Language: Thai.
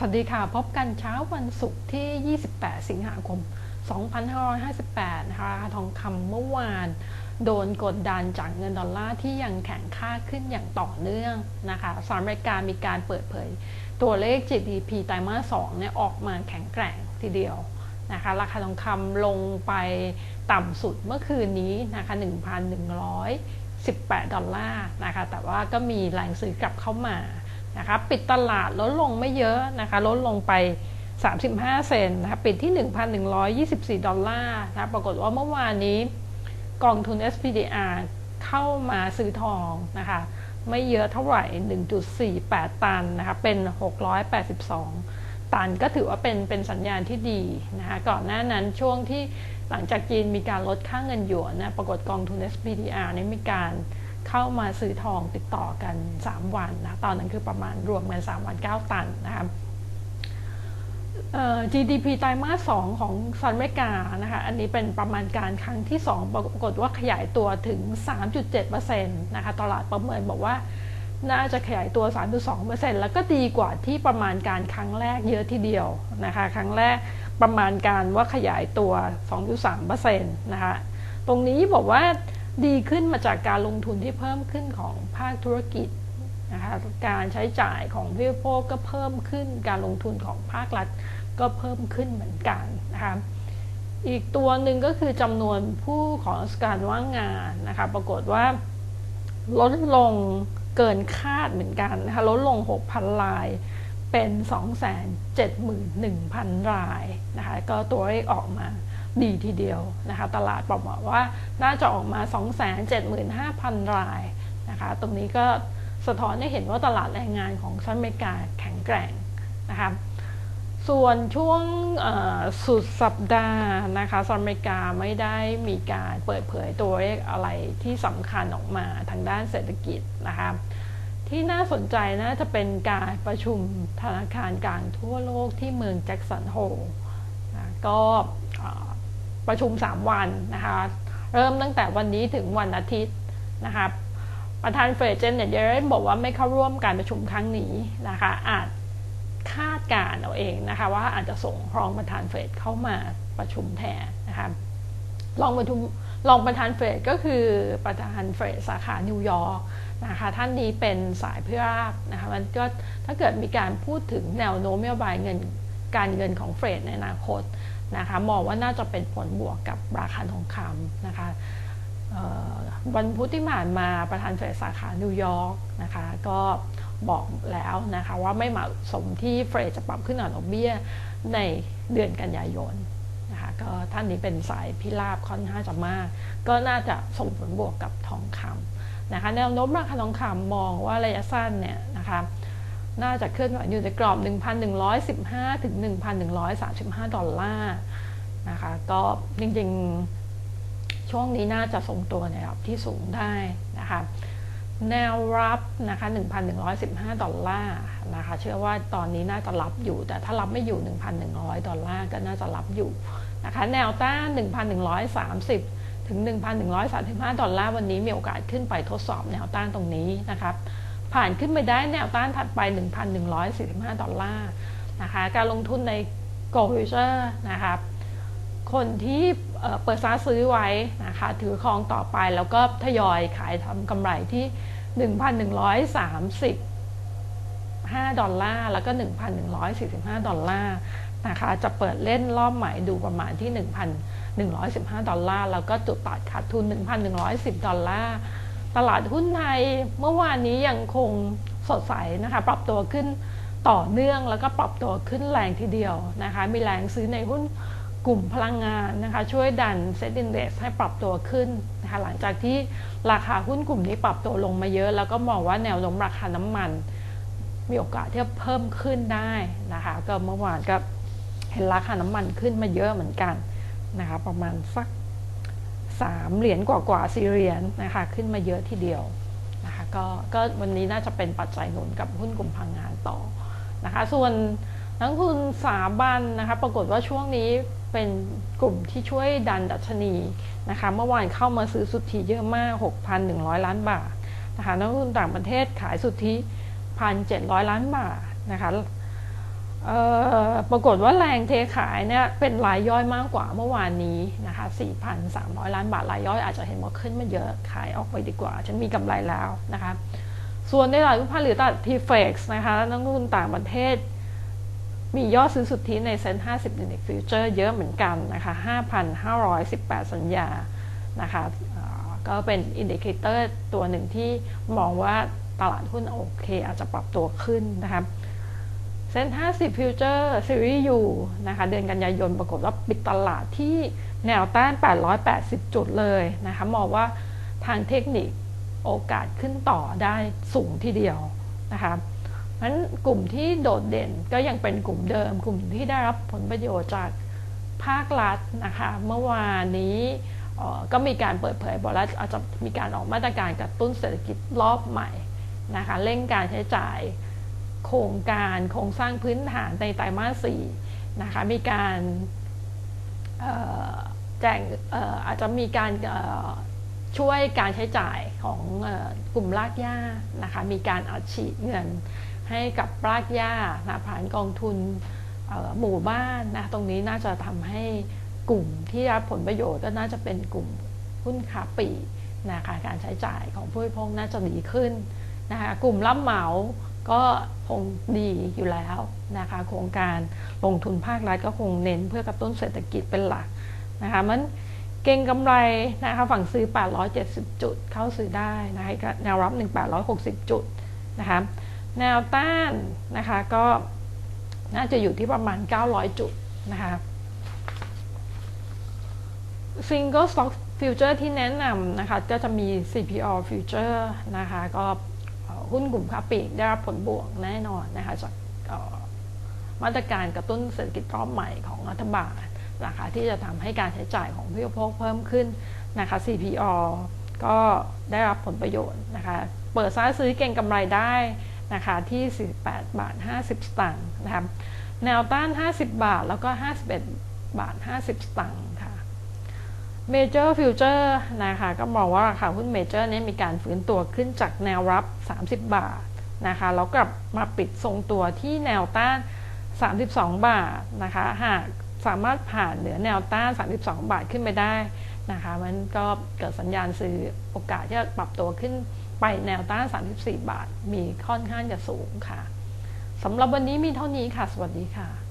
สวัสดีค่ะ พบกันเช้าวันศุกร์ที่ 28 สิงหาคม 2558นะคะราคาทองคำเมื่อวาน โดนกดดันจากเงินดอลลาร์ที่ยังแข็งค่าขึ้นอย่างต่อเนื่องนะคะสหรัฐอเมริกามีการเปิดเผย ตัวเลข GDP ไตรมาส2เนี่ยออกมาแข็งแกร่งทีเดียวนะคะราคาทองคำลงไปต่ำสุดเมื่อคืนนี้นะคะ 1,118 ดอลลาร์นะคะแต่ว่าก็มีแรงซื้อกลับเข้ามา นะคะปิดตลาดลดลงไม่เยอะนะคะลดลงไป 35 เซนนะคะปิดที่ 1,124 ดอลลาร์นะปรากฏว่าเมื่อวานนี้กองทุน SPDR เข้ามาซื้อทองนะคะไม่เยอะเท่าไหร่ 1.48 ตันนะคะเป็น 682 ตันก็ถือว่าเป็นเป็นสัญญาณที่ดีนะคะก่อนหน้านั้นช่วงที่หลังจากจีนมีการลดค่าเงินหยวนนะปรากฏกองทุน SPDR นี่มีการ เข้ามาซื้อทองติดต่อกัน 3 วันนะตอนนั้นคือประมาณรวมกัน3วัน 9 ตันนะครับ GDP ไตรมาส 2 ของสหรัฐอเมริกานะคะ อันนี้เป็นประมาณการครั้งที่ 2 ปรากฏว่าขยายตัวถึง 3.7%นะคะ ตลาดประเมินบอกว่าน่าจะขยายตัว 3.2%แล้วก็ดีกว่าที่ประมาณการครั้งแรกเยอะทีเดียวนะคะ ครั้งแรกประมาณการว่าขยายตัว 2.3%นะคะ ตรงนี้บอกว่า ดีขึ้นมาจากการลงทุนที่เพิ่มขึ้นของภาคธุรกิจนะคะการใช้จ่ายของผู้บริโภคก็เพิ่มขึ้นการลงทุนของภาครัฐก็เพิ่มขึ้นเหมือนกันนะคะอีกตัวหนึ่งก็คือจำนวนผู้ขอการว่างงานนะคะปรากฏว่าลดลงเกินคาดเหมือนกันนะคะลดลง 6,000 รายเป็น 271,000 รายนะคะก็ตัวเลขออกมา ดีทีเดียวนะคะ ตลาดบอกว่าน่าจะออกมา 275,000 รายนะคะ ตรงนี้ก็สะท้อนให้เห็นว่าตลาดแรงงานของสหรัฐอเมริกาแข็งแกร่งนะคะส่วนช่วงสุดสัปดาห์นะคะสหรัฐอเมริกาไม่ได้มีการเปิดเผยตัวเลขอะไรที่สำคัญออกมาทางด้านเศรษฐกิจนะคะที่น่าสนใจน่าจะเป็นการประชุมธนาคารกลางทั่วโลกที่เมืองแจ็กสันโฮนก็ ประชุม 3 วันนะคะ เริ่มตั้งแต่วันนี้ถึงวันอาทิตย์นะคะประธานเฟดเจนเน็ตเยเรนบอกว่าไม่เข้าร่วมการประชุมครั้งนี้นะคะ อาจคาดการเอาเองนะคะ ว่าอาจจะส่งรองประธานเฟดเข้ามาประชุมแทนนะคะรองประชุมรองประธานเฟดก็คือประธานเฟดสาขานิวยอร์กนะคะท่านนี้เป็นสายเพื่อนะคะมันก็ถ้าเกิดมีการพูดถึงแนวโน้มนโยบายเงินการเงินของเฟดในอนาคต นะคะมองว่าน่าจะเป็นผลบวกกับราคาทองคำนะคะวันพุธที่ผ่านมาประธานเฟดสาขานิวยอร์กนะคะก็บอกแล้วนะคะว่าไม่เหมาะสมที่เฟดจะปรับขึ้นอัตราดอกเบี้ยในเดือนกันยายนนะคะก็ท่านนี้เป็นสายพิราบค่อนข้างจะมาก ก็น่าจะส่งผลบวกกับทองคำนะคะแนวโน้มราคาทองคำมองว่าระยะสั้นเนี่ยนะคะ น่าจะเคลื่อนไหวอยู่ในกรอบ 1,115 ถึง 1,135 ดอลลาร์นะคะ ก็จริงๆ ช่วงนี้น่าจะทรงตัวในระดับที่สูงได้นะคะ แนวรับนะคะ 1,115 ดอลลาร์นะคะ เชื่อว่าตอนนี้น่าจะรับอยู่ แต่ถ้ารับไม่อยู่ 1,100 ดอลลาร์ก็น่าจะรับอยู่นะคะ แนวต้าน 1,130ถึง 1,135 ดอลลาร์ วันนี้มีโอกาสขึ้นไปทดสอบแนวต้านตรงนี้นะครับ ผ่านขึ้นไปได้แนวต้านถัดไป 1,145 ดอลลาร์นะคะการลงทุนใน Gold Future นะคะคนที่เปิดซ้าซื้อไว้นะคะถือครองต่อไปแล้วก็ทยอยขายทำกำไรที่ 1,135 ดอลลาร์ แล้วก็ 1,145 ดอลลาร์นะคะจะเปิดเล่นรอบใหม่ดูประมาณที่ 1,115 ดอลลาร์ แล้วก็จุดตัดขาดทุน 1,110 ดอลลาร์ ตลาดหุ้นไทยเมื่อวานนี้ยังคงสดใสนะคะ ปรับตัวขึ้นต่อเนื่องแล้วก็ปรับตัวขึ้นแรงทีเดียวนะคะ มีแรงซื้อในหุ้นกลุ่มพลังงานนะคะ ช่วยดันเซ็ตอินเด็กซ์ให้ปรับตัวขึ้นนะคะหลังจากที่ราคาหุ้นกลุ่มนี้ปรับตัวลงมาเยอะ แล้วก็มองว่าแนวโน้มราคาน้ำมัน มีโอกาสที่จะเพิ่มขึ้นได้นะคะ ก็เมื่อวานก็เห็นราคาน้ำมันขึ้นมาเยอะเหมือนกันนะคะ ประมาณสัก 3 เหรียญกว่ากว่าสี่เหรียญนะคะขึ้นมาเยอะทีเดียวนะคะก็ก็วันนี้น่าจะเป็นปัจจัยหนุนกับหุ้นกลุ่มพลังงานต่อนะคะส่วนนักทุนสาบันนะคะปรากฏว่าช่วงนี้เป็นกลุ่มที่ช่วยดันดัชนีนะคะเมื่อวานเข้ามาซื้อสุทธิเยอะมาก 6,100 ล้านบาทนะคะนักทุนต่างประเทศขายสุทธิ 1,700 ล้านบาทนะคะ ปรากฏว่าแรงเทขายเนี่ยเป็นรายย่อยมากกว่าเมื่อวานนี้นะคะ 4,300 ล้านบาทรายย่อยอาจจะเห็นว่าขึ้นมาเยอะ ขายออกไปดีกว่า ฉันมีกำไรแล้วนะคะ ส่วนในตลาดหุ้นพาหรือตลาด TFX นะคะนักลงทุนต่างประเทศ มียอดซื้อสุทธิในเซ็น50 Index Future เยอะเหมือนกันนะคะ5,518 สัญญานะคะก็เป็นอินดิเคเตอร์ตัวหนึ่งที่มองว่าตลาดหุ้นโอเค อาจจะปรับตัวขึ้นนะคะ เซ็น50 Future Series U นะคะเดือนกันยายนปรากฏว่าปิดตลาดที่แนวต้าน 880 จุดเลยนะคะมองว่าทางเทคนิคโอกาสขึ้นต่อได้สูงทีเดียวนะคะเพราะฉะนั้นกลุ่มที่โดดเด่นก็ยังเป็นกลุ่มเดิม กลุ่มที่ได้รับผลประโยชน์จากภาครัฐนะคะเมื่อวานนี้ก็มีการเปิดเผยบอกแล้วอาจจะมีการออกมาตรการกระตุ้นเศรษฐกิจรอบใหม่นะคะเร่งการใช้จ่าย โครงการโครงสร้างพื้นฐานในไตรมาสสี่นะคะมีการแจ้งอาจจะมีการช่วยการใช้จ่ายของอกลุ่มรากหญ้านะคะมีการอัดฉีดเงินให้กับรากหญ้านะผ่านกองทุนหมู่บ้านนะตรงนี้น่าจะทำให้กลุ่มที่รับผลประโยชน์ก็น่าจะเป็นกลุ่มหุ้นค้าปลีกนะคะการใช้จ่ายของผู้บริโภคน่าจะดีขึ้นนะคะกลุ่มรับเหมา ก็คงดีอยู่แล้วนะคะโครงการลงทุนภาครัฐก็คงเน้นเพื่อกระตุ้นเศรษฐกิจเป็นหลักนะคะมันเก่งกำไรนะคะฝั่งซื้อ 870 จุดเข้าซื้อได้นะคะแนวรับ 1860 จุดนะคะแนวต้านนะคะก็น่าจะอยู่ที่ประมาณ 900 จุดนะคะ Single Stock Future ที่แนะนำนะคะก็จะมี CPO Future นะคะก็ หุ้นกลุ่มค้าปลีกได้รับผลบวกแน่นอนนะคะจากมาตรการกระตุ้นเศรษฐกิจรอบใหม่ของรัฐบาลนะคะที่จะทำให้การใช้จ่ายของผู้บริโภคเพิ่มขึ้นนะคะ CPO ก็ได้รับผลประโยชน์นะคะ เปิดซ้ายซื้อเก่งกำไรได้นะคะที่ 48 บาท 50 สตางค์นะคะแนวต้าน 50 บาทแล้วก็ 51 บาท 50 สตางค์ค่ะ เมเจอร์ฟิวเจอร์นะคะก็มองว่าราคาหุ้นเมเจอร์นี้มีการฟื้นตัวขึ้นจากแนวรับ 30 บาทนะคะแล้วกลับมาปิดทรงตัวที่แนวต้าน 32 บาทนะคะหากสามารถผ่านเหนือแนวต้าน 32 บาทขึ้นไปได้นะคะมันก็เกิดสัญญาณซื้อโอกาสที่จะปรับตัวขึ้นไปแนวต้าน 34 บาท มีค่อนข้างจะสูงค่ะสำหรับวันนี้มีเท่านี้ค่ะ สวัสดีค่ะ